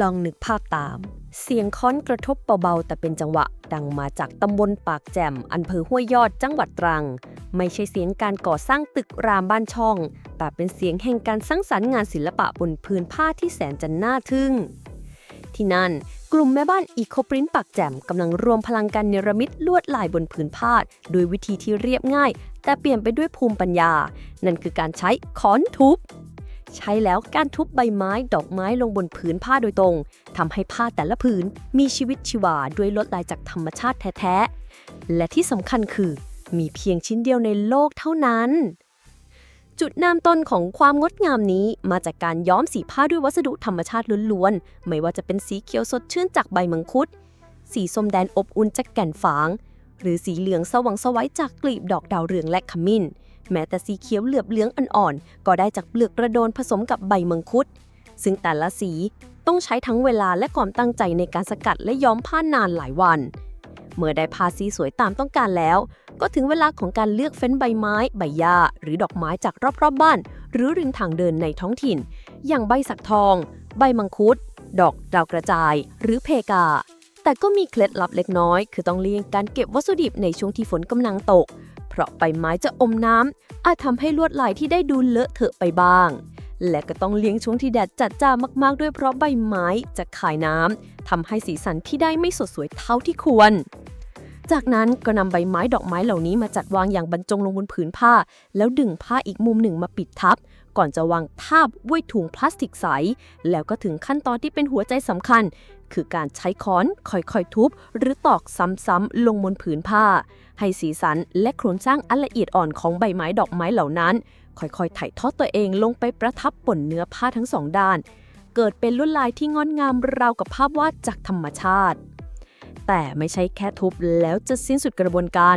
ลองนึกภาพตาม เสียงค้อนกระทบเบาๆ แต่เป็นจังหวะ ดังมาจากตำบลปากแจ่มอำเภอห้วยยอดจังหวัดตรัง ไม่ใช่เสียงการก่อสร้างตึกรามบ้านช่อง แต่เป็นเสียงแห่งการสร้างสรรค์งานศิลปะบนพื้นผ้าที่แสนจะน่าทึ่ง ที่นั่นกลุ่มแม่บ้านอีโคปรินปากแจ่มกำลังรวมพลังกันเนรมิตลวดลายบนผืนผ้าโดยวิธีที่เรียบง่าย แต่เปลี่ยนไปด้วยภูมิปัญญา นั่นคือการใช้ค้อนทุบ ใช้แล้วการทุบใบไม้ดอกไม้ลงบนผืนผ้าโดยตรงทำให้ผ้าแต่ละผืนมีชีวิตชีวาด้วยลวดลายจากธรรมชาติแท้ๆ และที่สำคัญคือ มีเพียงชิ้นเดียวในโลกเท่านั้น จุดนำต้นของความงดงามนี้มาจากการย้อมสีผ้าด้วยวัสดุธรรมชาติล้วนๆ ไม่ว่าจะเป็นสีเขียวสดชื่นจากใบมังคุด สีส้มแดนอบอุ่นจากแก่นฝาง หรือสีเหลืองสว่างสวัยจากกลีบดอกดาวเรืองและขมิ้น แม้แต่สีเขียวเหลือบเหลืองอ่อนๆ ก็ได้จากเปลือกกระโดนผสมกับใบมังคุด ซึ่งแต่ละสีต้องใช้ทั้งเวลาและความตั้งใจในการสกัดและย้อมผ้านานหลายวัน เมื่อได้ผ้าสีสวยตามต้องการแล้ว ก็ถึงเวลาของการเลือกเฟ้นใบไม้ ใบหญ้าหรือดอกไม้จากรอบๆบบ้าน หรือริมทางเดินในท้องถิ่น อย่างใบสักทอง ใบมังคุด ดอกดาวกระจาย หรือเพกา แต่ก็มีเคล็ดลับเล็กน้อย คือต้องเลี่ยงการเก็บวัสดุดิบในช่วงที่ฝนกำลังตก เพราะใบไม้จะอมน้ำอาจทำให้ลวดลายที่ได้ดูเลอะเทอะไปบ้าง และก็ต้องเลี้ยงช่วงที่แดดจัดจ้ามากๆ ด้วยเพราะใบไม้จะขายน้ำทำให้สีสันที่ได้ไม่สดสวยเท่าที่ควร จากนั้นก็นำใบไม้ดอกไม้เหล่านี้มาจัดวางอย่างบรรจงลงบนผืนผ้า แล้วดึงผ้าอีกมุมหนึ่งมาปิดทับ ก่อนจะวางทาบด้วยถุงพลาสติกใส แล้วก็ถึงขั้นตอนที่เป็นหัวใจสำคัญ คือการใช้ค้อนค่อยๆทุบ หรือตอกซ้ำๆลงบนผืนผ้า ให้สีสันและโครงสร้างอันละเอียดอ่อนของใบไม้ดอกไม้เหล่านั้น ค่อยๆถ่ายทอดตัวเองลงไปประทับบนเนื้อผ้าทั้งสองด้าน เกิดเป็นลวดลายที่งดงามราวกับภาพวาดจากธรรมชาติ แต่ไม่ใช่แค่ทุบแล้วจะสิ้นสุดกระบวนการ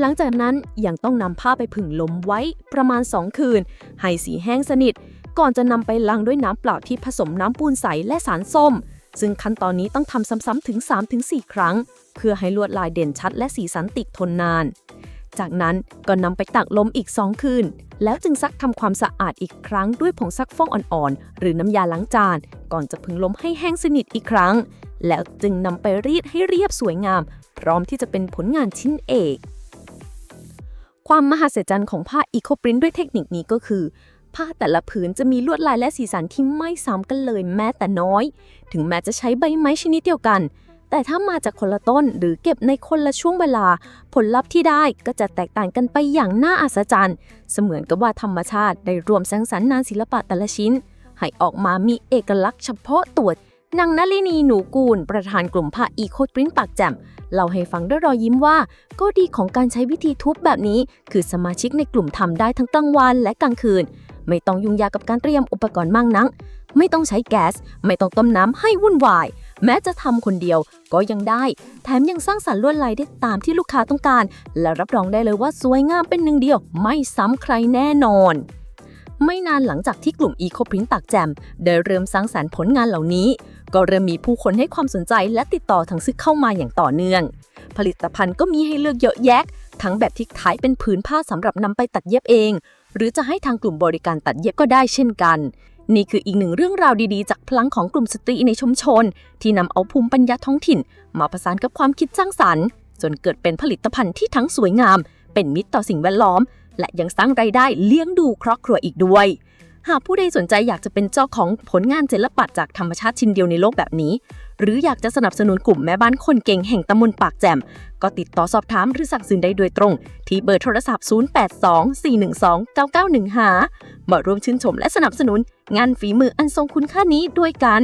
หลังจากนั้นยังต้องนำผ้าไปผึ่งลมไว้ประมาณ 2 คืน ให้สีแห้งสนิท ก่อนจะนำไปล้างด้วยน้ำเปล่าที่ผสมน้ำปูนใสและสารส้ม ซึ่งขั้นตอนนี้ต้องทำซ้ำๆถึง 3-4 ครั้ง เพื่อให้ลวดลายเด่นชัดและสีสันติดทนนาน จากนั้นก็นำไปตากลมอีก 2 คืน แล้วจึงซักทำความสะอาดอีกครั้งด้วยผงซักฟอกอ่อนๆ หรือน้ำยาล้างจาน ก่อนจะผึ่งลมให้แห้งสนิทอีกครั้ง แล้วจึงนำไปรีดให้เรียบสวยงาม พร้อมที่จะเป็นผลงานชิ้นเอก ความมหัศจรรย์ของผ้าอีโคปรินด้วยเทคนิคนี้ก็คือ ผ้าแต่ละผืนจะมีลวดลายและสีสันที่ไม่ซ้ำกันเลยแม้แต่น้อย ถึงแม้จะใช้ใบไม้ชนิดเดียวกัน แต่ถ้ามาจากคนละต้นหรือเก็บในคนละช่วงเวลา ผลลัพธ์ที่ได้ก็จะแตกต่างกันไปอย่างน่าอัศจรรย์ เสมือนกับว่าธรรมชาติได้รวมสร้างสรรค์งานศิลปะแต่ละชิ้น ให้ออกมามีเอกลักษณ์เฉพาะตัว นางนลินีหนูกูล ประธานกลุ่มผ้าอีโคปริ้นปากแจ่มเล่าให้ฟังด้วยรอยยิ้มว่า ก็ดีของการใช้วิธีทุบแบบนี้ คือสมาชิกในกลุ่มทำได้ทั้งกลางวันและกลางคืน ไม่ต้องยุ่งยากกับการเตรียมอุปกรณ์มั่งนัก ไม่ต้องใช้แก๊ส ไม่ต้องต้มน้ำให้วุ่นวาย แม้จะทำคนเดียวก็ยังได้ แถมยังสร้างสรรค์ลวดลายได้ตามที่ลูกค้าต้องการ และรับรองได้เลยว่าสวยงามเป็นหนึ่งเดียว ไม่ซ้ำใครแน่นอน ไม่นานหลังจากที่กลุ่ม Eco Print ตากแจมได้เริ่มสร้างสรรค์ผลงานเหล่านี้ ก็เริ่มมีผู้คนให้ความสนใจและติดต่อทางซื้อเข้ามาอย่างต่อเนื่อง ผลิตภัณฑ์ก็มีให้เลือกเยอะแยะ ทั้งแบบที่ขายเป็นผืนผ้าสำหรับนำไปตัดเย็บเอง หรือจะให้ทางกลุ่มบริการตัดเย็บก็ได้เช่นกันนี่คืออีกหนึ่งเรื่องราวดีๆ จากพลังของกลุ่มสตรีในชุมชน ที่นำเอาภูมิปัญญาท้องถิ่น มาผสานกับความคิดสร้างสรรค์ จนเกิดเป็นผลิตภัณฑ์ที่ทั้งสวยงาม เป็นมิตรต่อสิ่งแวดล้อม และยังสร้างรายได้เลี้ยงดูครอบครัวอีกด้วย หากผู้ใดสนใจอยากจะเป็นเจ้าของผลงานศิลปะจากธรรมชาติชิ้นเดียวในโลกแบบนี้ หรืออยากจะสนับสนุนกลุ่มแม่บ้านคนเก่งแห่งตำบลปากแจ่มก็ติดต่อสอบถามหรือสั่งซื้อได้โดยตรง ที่เบอร์โทรศัพท์ 0824129915มาร่วมชื่นชมและสนับสนุนงานฝีมืออันทรงคุณค่านี้ด้วยกัน